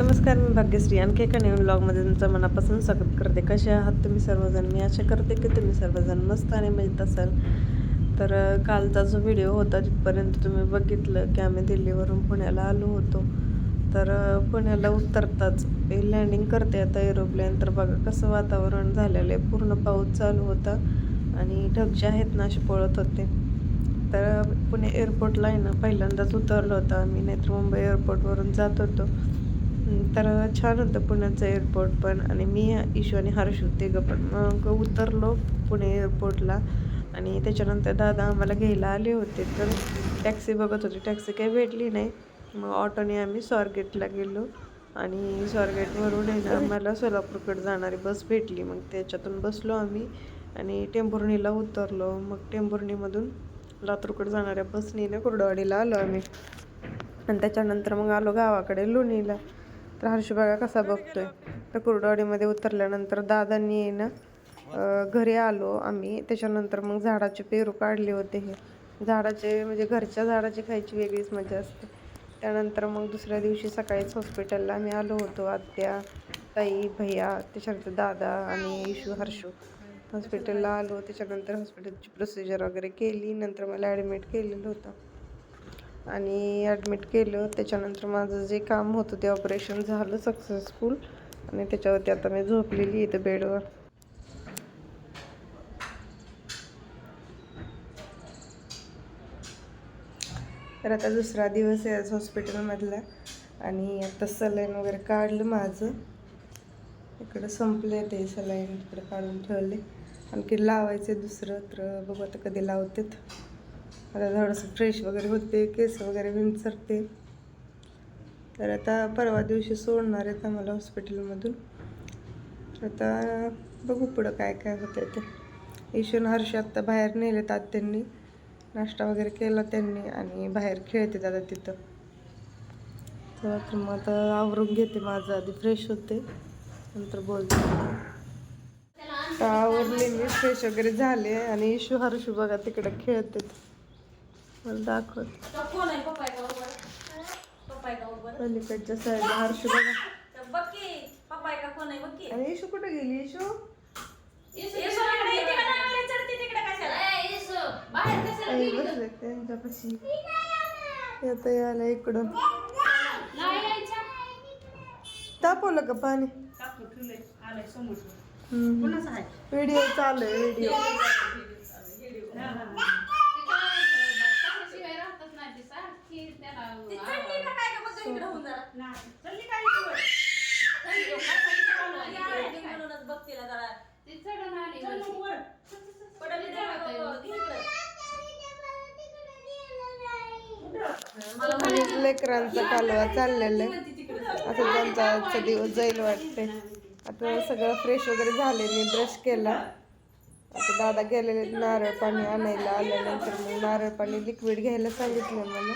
नमस्कार मी भाग्यश्री. आणखी एका नवीन ब्लॉगमध्ये तुमचं मनापासून स्वागत करते. कसे आहात तुम्ही सर्वजण? मी आशा करते की तुम्ही सर्वजण मस्त आणि मजेत असाल. तर कालचा जो व्हिडिओ होता तिथपर्यंत तुम्ही बघितलं की आम्ही दिल्लीवरून पुण्याला आलो होतो तर पुण्याला उतरताच लँडिंग करते आता एरोप्लेन तर बघा कसं वातावरण झालेलं आहे. पूर्ण पाऊस चालू होता आणि ढग जे आहेत ना असे पळत होते. तर पुणे एअरपोर्टला आहे ना पहिल्यांदाच उतरलो होता आम्ही. नाहीतर मुंबई एअरपोर्टवरून जात होतो. तर छान होतं पुण्याचं एअरपोर्ट पण. आणि मी इशू आणि हर्ष होते ग पण. मग उतरलो पुणे एअरपोर्टला आणि त्याच्यानंतर दादा आम्हाला घ्यायला आले होते. तर टॅक्सी बघत होती. टॅक्सी काही भेटली नाही. मग ऑटोने आम्ही स्वारगेटला गेलो. आणि स्वारगेटवरून आहे ना आम्हाला सोलापूरकडे जाणारी बस भेटली. मग त्याच्यातून बसलो आम्ही. आणि टेंभुर्णीला उतरलो. मग टेंभुर्णीमधून लातूरकडे जाणाऱ्या बसनीने कुर्डवाडीला आलो आम्ही. आणि त्याच्यानंतर मग आलो गावाकडे लोणीला. तर हर्ष बघा कसा बघतोय. तर कुरडवाडीमध्ये उतरल्यानंतर दादांनी आहे ना घरी आलो आम्ही. त्याच्यानंतर मग झाडाचे पेरू काढले होते हे. झाडाचे म्हणजे घरच्या झाडाची खायची वेगळीच मजा असते. त्यानंतर मग दुसऱ्या दिवशी सकाळीच हॉस्पिटलला आम्ही आलो होतो. आत्या ताई भैया त्याच्यानंतर दादा आणि इशू हर्षू. हॉस्पिटलला आलो. त्याच्यानंतर हॉस्पिटलची प्रोसिजर वगैरे केली. नंतर मला ॲडमिट केलेलं होतं. आणि ॲडमिट केलं. त्याच्यानंतर माझं जे काम होतं ते ऑपरेशन झालं सक्सेसफुल आणि त्याच्यावरती आता मी झोपलेली इथं बेडवर. तर आता दुसरा दिवस आहे आज हॉस्पिटलमधला आणि आता सलाईन वगैरे काढलं माझं. इकडं संपले ते सलाईन इकडे काढून ठेवले आणखी लावायचे दुसरं तर बघू आता कधी लावतात. आता थोडंसं फ्रेश वगैरे होते केस वगैरे विंचरते तर आता परवा दिवशी सोडणार आहेत आम्हाला हॉस्पिटलमधून आता बघू पुढं काय काय होतं ते. ईशून हर्ष आत्ता बाहेर नेलेत आत्यांनी. नाश्ता वगैरे केला त्यांनी आणि बाहेर खेळते आता तिथं. तर मग आता आवरून घेते माझं आधी फ्रेश होते नंतर बोलते. तर आवरले मी फ्रेश वगैरे झाले आणि इशू हर्षू बघा तिकडं खेळते मला दाखवत. पलीकडच्या साईडला हर्षू बघा. आणि इशू कुठे गेली इशू त्यांच्यापाशी. येता यायला इकडं तापवलं का पाणी? व्हिडिओ चालू आहे व्हिडिओ. ती चढली का काय का बघ इकडे होऊन जरा. म्हणूनच बघ तिला जरा. पडली जरा, घे इकडं. आणि लेकरांचा कालवा चाललेला आहे. आता त्यांचा आजचा दिवस जाईल वाटते आता सगळं फ्रेश वगैरे झाले मी ब्रश केला. आता दादा गेलेले नारळ पाणी आणायला आल्यानंतर मग नारळ पाणी लिक्विड घ्यायला सांगितलं मला.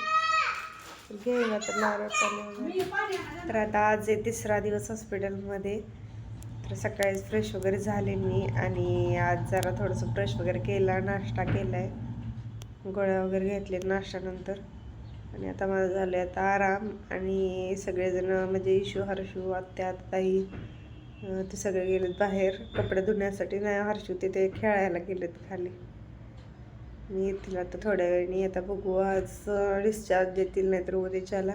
तर आता नारळ पाणी तर आता आज आहे तिसरा दिवस हॉस्पिटलमध्ये. तर सकाळीच फ्रेश वगैरे झाले मी आणि आज जरा थोडंसं ब्रश वगैरे केला नाश्ता केला आहे गोळ्या वगैरे घेतले नाश्त्यानंतर. आणि आता माझं झालं आता आराम आणि सगळेजण म्हणजे इशू हर्षू आत्या ताई ते सगळे गेलेत बाहेर कपडे धुण्यासाठी. नाही हर्षू तिथे खेळायला गेलेत खाली. मी येतील आता थोड्या वेळाने आता बघू. आज डिस्चार्ज देतील नाहीतर उद्याच्याला.